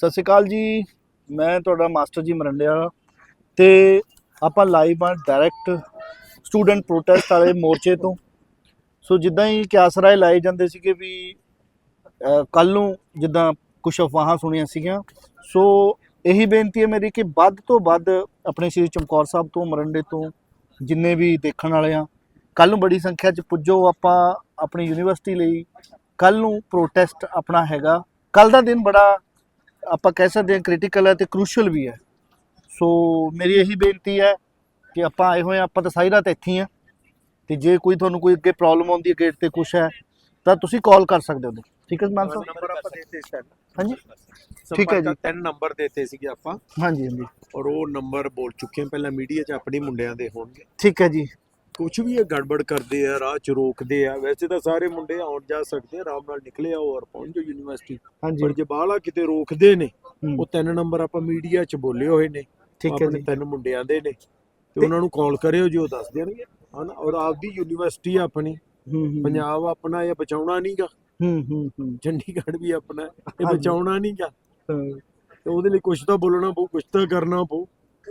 ਸਤਿ ਸ਼੍ਰੀ ਅਕਾਲ ਜੀ। ਮੈਂ ਤੁਹਾਡਾ ਮਾਸਟਰ ਜੀ ਮਰੰਡਿਆ ਤੇ ਆਪਾਂ ਲਾਈਵ ਆ ਡਾਇਰੈਕਟ ਸਟੂਡੈਂਟ ਪ੍ਰੋਟੈਸਟ ਵਾਲੇ ਮੋਰਚੇ ਤੋਂ। ਸੋ ਜਿੱਦਾਂ ਹੀ ਕਿਆਸਰਾਏ ਲਾਏ ਜਾਂਦੇ ਸੀਗੇ ਵੀ ਕੱਲ ਨੂੰ ਜਿੱਦਾਂ ਕੁਝ ਅਫਵਾਹਾਂ ਸੁਣੀਆਂ ਸੀਗੀਆਂ। ਸੋ ਇਹੀ ਬੇਨਤੀ ਹੈ ਮੇਰੀ ਕਿ ਵੱਧ ਤੋਂ ਵੱਧ ਆਪਣੇ ਸ਼੍ਰੀ ਚਮਕੌਰ ਸਾਹਿਬ ਤੋਂ, ਮਰੰਡੇ ਤੋਂ ਜਿੰਨੇ ਵੀ ਦੇਖਣ ਵਾਲੇ ਆ ਕੱਲ ਨੂੰ ਬੜੀ ਸੰਖਿਆ 'ਚ ਪੁੱਜੋ। ਆਪਾਂ ਆਪਣੀ ਯੂਨੀਵਰਸਿਟੀ ਲਈ ਕੱਲ ਨੂੰ ਪ੍ਰੋਟੈਸਟ ਆਪਣਾ ਹੈਗਾ। ਕੱਲ ਦਾ ਦਿਨ ਬੜਾ ਆਪਾਂ ਕਹਿ ਸਕਦੇ ਹਾਂ ਕ੍ਰਿਟੀਕਲ ਹੈ ਤੇ ਕ੍ਰੂਸ਼ੀਅਲ ਵੀ ਹੈ। ਸੋ ਮੇਰੀ ਇਹੀ ਬੇਨਤੀ ਹੈ ਕਿ ਆਪਾਂ ਆਏ ਹੋਏ ਆਪਾਂ ਤਾਂ ਸਾਰੀ ਰਾਤ ਇੱਥੇ ਹੀ ਆ ਤੇ ਜੇ ਕੋਈ ਤੁਹਾਨੂੰ ਕੋਈ ਅੱਗੇ ਪ੍ਰੋਬਲਮ ਆਉਂਦੀ ਹੈ ਗੇਟ ਤੇ ਕੁਝ ਹੈ ਤਾਂ ਤੁਸੀਂ ਕਾਲ ਕਰ ਸਕਦੇ ਹੋ। ਠੀਕ ਹੈ ਮਾਨ ਸਾਹਿਬ? ਨੰਬਰ ਆਪਾਂ ਦੇਤੇ ਸੀ ਹਾਂਜੀ? ਠੀਕ ਹੈ ਜੀ। ਤਿੰਨ ਨੰਬਰ ਦੇਤੇ ਸੀਗੇ ਆਪਾਂ। ਹਾਂਜੀ ਹਾਂਜੀ। ਔਰ ਉਹ ਨੰਬਰ ਬੋਲ ਚੁੱਕੇ ਹਾਂ ਪਹਿਲਾਂ ਮੀਡੀਆ 'ਚ ਆਪਣੇ ਮੁੰਡਿਆਂ ਦੇ ਹੋਣਗੇ। ਠੀਕ ਹੈ ਜੀ। ਕੁਝ ਵੀ ਇਹ ਗੜਬੜ ਕਰਦੇ ਆ ਰਾਹ 'ਚ ਰੋਕਦੇ ਆ ਵੈਸੇ ਤਾਂ ਸਾਰੇ ਮੁੰਡੇ ਆਉਣ ਜਾ ਸਕਦੇ ਆ ਆਰਾਮ ਨਾਲ ਨਿਕਲੇ ਆਓ ਔਰ ਪਹੁੰਚ ਜਾਓ ਯੂਨੀਵਰਸਿਟੀ। ਹਾਂਜੀ। ਪਰ ਜੇ ਬਾਹਲਾ ਕਿਤੇ ਰੋਕਦੇ ਨੇ ਹੂੰ, ਉਹ ਤਿੰਨ ਨੰਬਰ ਆਪਾਂ ਮੀਡੀਆ 'ਚ ਬੋਲੇ ਹੋਏ ਨੇ। ਠੀਕ ਹੈ ਆਪਣੇ ਜੀ। ਤਿੰਨ ਮੁੰਡਿਆਂ ਦੇ ਨੇ। ਤੇ ਉਹਨਾਂ ਨੂੰ ਕਾਲ ਕਰਿਓ ਜੀ ਉਹ ਦੱਸ ਦੇਣਗੇ। ਹਨਾ ਔਰ ਆਪਦੀ ਯੂਨੀਵਰਸਿਟੀ ਆ ਆਪਣੀ। ਹੂੰ ਹੂੰ, ਪੰਜਾਬ ਆਪਣਾ ਇਹ ਬਚਾਉਣਾ ਨਹੀਂਗਾ। ਹੂੰ ਹੂੰ ਹੂੰ। ਚੰਡੀਗੜ੍ਹ ਵੀ ਆਪਣਾ ਹੈ, ਇਹ ਹਾਂਜੀ। ਬਚਾਉਣਾ ਨਹੀਂਗਾ। ਹਾਂ। ਤੇ ਉਹਦੇ ਲਈ ਕੁਝ ਤਾਂ ਬੋਲਣਾ ਪਊ ਕੁਝ ਤਾਂ ਕਰਨਾ ਪਊ।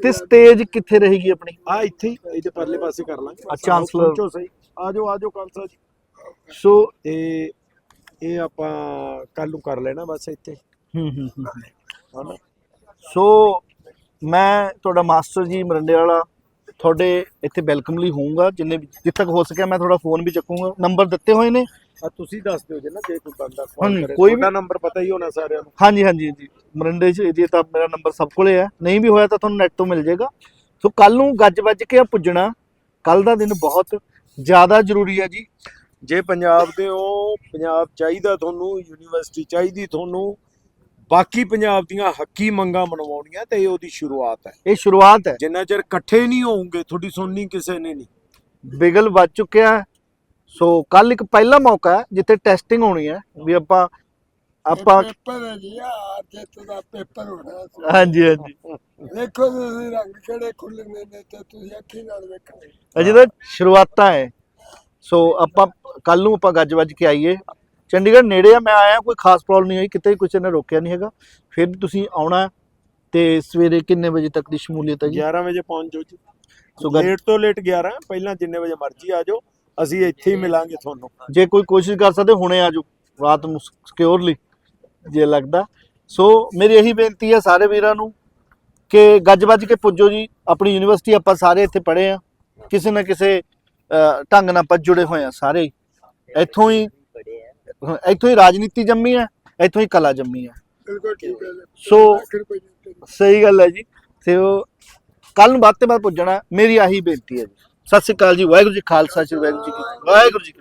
ਤੇ ਸਟੇਜ ਕਿੱਥੇ ਰਹੇਗੀ ਆਪਣੀ? ਆ ਇੱਥੇ ਹੀ ਇਹਦੇ ਪਰਲੇ ਪਾਸੇ ਕਰ ਲਾਂਗੇ। ਆ, chancellor। ਪਹੁੰਚੋ ਸਹੀ। ਆ ਜਾਓ ਆ ਜਾਓ ਕਾਂਸਾ ਜੀ। ਸੋ ਤੇ ਇਹ ਆਪਾਂ ਕੱਲ ਨੂੰ ਕਰ ਲੈਣਾ ਬਸ ਇੱਥੇ। ਹੂੰ ਹੂੰ ਹੂੰ। ਹਨਾ? ਸੋ ਮੈਂ ਤੁਹਾਡਾ ਮਾਸਟਰ ਜੀ ਮਰੰਡੇ ਵਾਲਾ। ਤੁਹਾਡੇ ਇੱਥੇ ਵੈਲਕਮ ਲਈ ਹੋਊਂਗਾ ਜਿੰਨੇ ਵੀ- ਜਿੱਥੇ ਤੱਕ ਹੋ ਸਕਿਆ ਮੈਂ ਤੁਹਾਡਾ ਫੋਨ ਵੀ ਚੱਕੂੰਗਾ। ਨੰਬਰ ਦਿੱਤੇ ਹੋਏ ਨੇ। ਆ ਤੁਸੀਂ ਦੱਸ ਦਿਓ ਜੇ ਨਾ ਜੇ ਕੋਈ ਬੰਦਾ ਹਾਂਜੀ, ਕਾਲ ਕਰੇ। ਕੋਈ ਵੀ- ਤੁਹਾਡਾ ਨੰਬਰ ਪਤਾ ਹੀ ਹੋਣਾ ਸਾਰਿਆਂ ਨੂੰ। ਹਾਂਜੀ ਹਾਂਜੀ ਜੀ ਮਰੰਡੇ 'ਚ ਇਹ ਤਾਂ ਮੇਰਾ ਨੰਬਰ ਸਭ ਕੋਲੇ ਹੈ ਨਹੀਂ ਵੀ ਹੋਇਆ ਤਾਂ ਤੁਹਾਨੂੰ ਨੈਟ ਤੋਂ ਮਿਲ ਜਾਏਗਾ। ਸੋ ਕੱਲ ਨੂੰ ਗੱਜ ਵੱਜ ਕੇ ਆ ਪੁੱਜਣਾ। ਕੱਲ ਦਾ ਦਿਨ ਬਹੁਤ ਜ਼ਿਆਦਾ ਜ਼ਰੂਰੀ ਹੈ ਜੀ। ਜੇ ਪੰਜਾਬ ਦੇ ਹੋ ਪੰਜਾਬ ਚਾਹੀਦਾ ਤੁਹਾਨੂੰ ਯੂਨੀਵਰਸਿਟੀ ਚਾਹੀਦੀ ਤੁਹਾਨੂੰ ਬਾਕੀ ਪੰਜਾਬ ਦੀਆਂ ਹੱਕੀ ਮੰਗਾਂ ਮਨਵਾਉਣੀਆਂ ਤੇ ਇਹ ਉਹਦੀ ਸ਼ੁਰੂਆਤ ਹੈ। ਇਹ ਸ਼ੁਰੂਆਤ ਹੈ। ਜਿੰਨਾ ਚਿਰ ਇਕੱਠੇ ਨਹੀਂ ਹੋਵੋਗੇ ਤੁਹਾਡੀ ਸੁਣਨੀ ਕਿਸੇ ਨੇ ਨਹੀਂ। ਬਿਗਲ ਵੱਜ ਚੁੱਕਿਆ ਸੋ ਕੱਲ ਇੱਕ ਪਹਿਲਾ ਮੌਕਾ ਹੈ ਜਿੱਥੇ ਟੈਸਟਿੰਗ ਹੋਣੀ ਹੈ ਵੀ ਆਪਾਂ ਆਪਾਂ ਪੇਪਰ ਹੈ ਜੀ ਆ ਜਿੱਤ ਦਾ ਪੇਪਰ ਹੋਣਾ ਸੀ ਹਾਂਜੀ ਹਾਂਜੀ। ਦੇਖੋ ਤੁਸੀਂ ਰੰਗ ਕਿਹੜੇ ਖੁੱਲ੍ਹਣੇ ਨੇ ਤੇ ਤੁਸੀਂ ਅੱਖੀ ਨਾਲ ਵੇਖੋ। ਅਜੇ ਤਾਂ ਸ਼ੁਰੂਆਤਾਂ ਹੈ। ਸੋ ਆਪਾਂ ਕੱਲ ਨੂੰ ਆਪਾਂ ਗੱਜ ਵੱਜ ਕੇ ਆਈਏ। ਚੰਡੀਗੜ੍ਹ ਨੇੜੇ ਆ ਮੈਂ ਆਇਆ ਕੋਈ ਖਾਸ ਪ੍ਰੋਬਲਮ ਨਹੀਂ ਹੋਈ ਕਿਤੇ ਕਿਸੇ ਨੇ ਰੋਕਿਆ ਨਹੀਂ ਹੈਗਾ। ਫਿਰ ਵੀ ਤੁਸੀਂ ਆਉਣਾ ਤੇ ਸਵੇਰੇ ਕਿੰਨੇ ਵਜੇ ਤੱਕ ਦੀ ਸ਼ਮੂਲੀਅਤ ਹੈ ਜੀ? 11 ਵਜੇ ਪਹੁੰਚ ਜਾਓ ਜੀ। ਸੋ ਲੇਟ ਤੋਂ ਲੇਟ 11 ਪਹਿਲਾਂ ਜਿੰਨੇ ਵਜੇ ਮਰਜ਼ੀ ਆ ਜਾਓ ਅਸੀਂ ਇੱਥੇ ਹੀ ਮਿਲਾਂਗੇ ਤੁਹਾਨੂੰ। ਜੇ ਕੋਈ ਕੋਸ਼ਿਸ਼ ਕਰ ਸਕਦੇ ਹੁਣੇ ਆ ਜਾਓ ਰਾਤ ਨੂੰ ਸਿਕਿਉਰਲੀ ਜੇ ਲੱਗਦਾ। ਸੋ ਮੇਰੀ ਇਹੀ ਬੇਨਤੀ ਹੈ ਸਾਰੇ ਵੀਰਾਂ ਨੂੰ ਕਿ ਗੱਜ ਵੱਜ ਕੇ ਪੁੱਜੋ ਜੀ ਆਪਣੀ ਯੂਨੀਵਰਸਿਟੀ ਆਪਾਂ ਸਾਰੇ ਇੱਥੇ ਪੜ੍ਹੇ ਆ ਕਿਸੇ ਨਾ ਕਿਸੇ ਢੰਗ ਨਾਲ ਆਪਾਂ ਜੁੜੇ ਹੋਏ ਆ ਸਾਰੇ ਹੀ। ਇੱਥੋਂ ਹੀ ਇੱਥੋਂ ਹੀ ਰਾਜਨੀਤੀ ਜੰਮੀ ਹੈ ਇੱਥੋਂ ਹੀ ਕਲਾ ਜੰਮੀ ਹੈ ਬਿਲਕੁਲ ਠੀਕ ਹੈ ਜੀ। ਸੋ-। ਸਹੀ ਗੱਲ ਹੈ ਜੀ ਤੇ ਉਹ ਕੱਲ ਨੂੰ ਵੱਧ ਤੋਂ ਵੱਧ ਪੁੱਜਣਾ ਮੇਰੀ ਆਹੀ ਬੇਨਤੀ ਹੈ ਜੀ ਸਤਿ ਸ਼੍ਰੀ ਅਕਾਲ ਜੀ ਵਾਹਿਗੁਰੂ ਜੀ ਖਾਲਸਾ ਸ੍ਰੀ ਵਾਹਿਗੁਰੂ ਜੀ ਕੀ ਵਾਹਿਗੁਰੂ ਜੀ।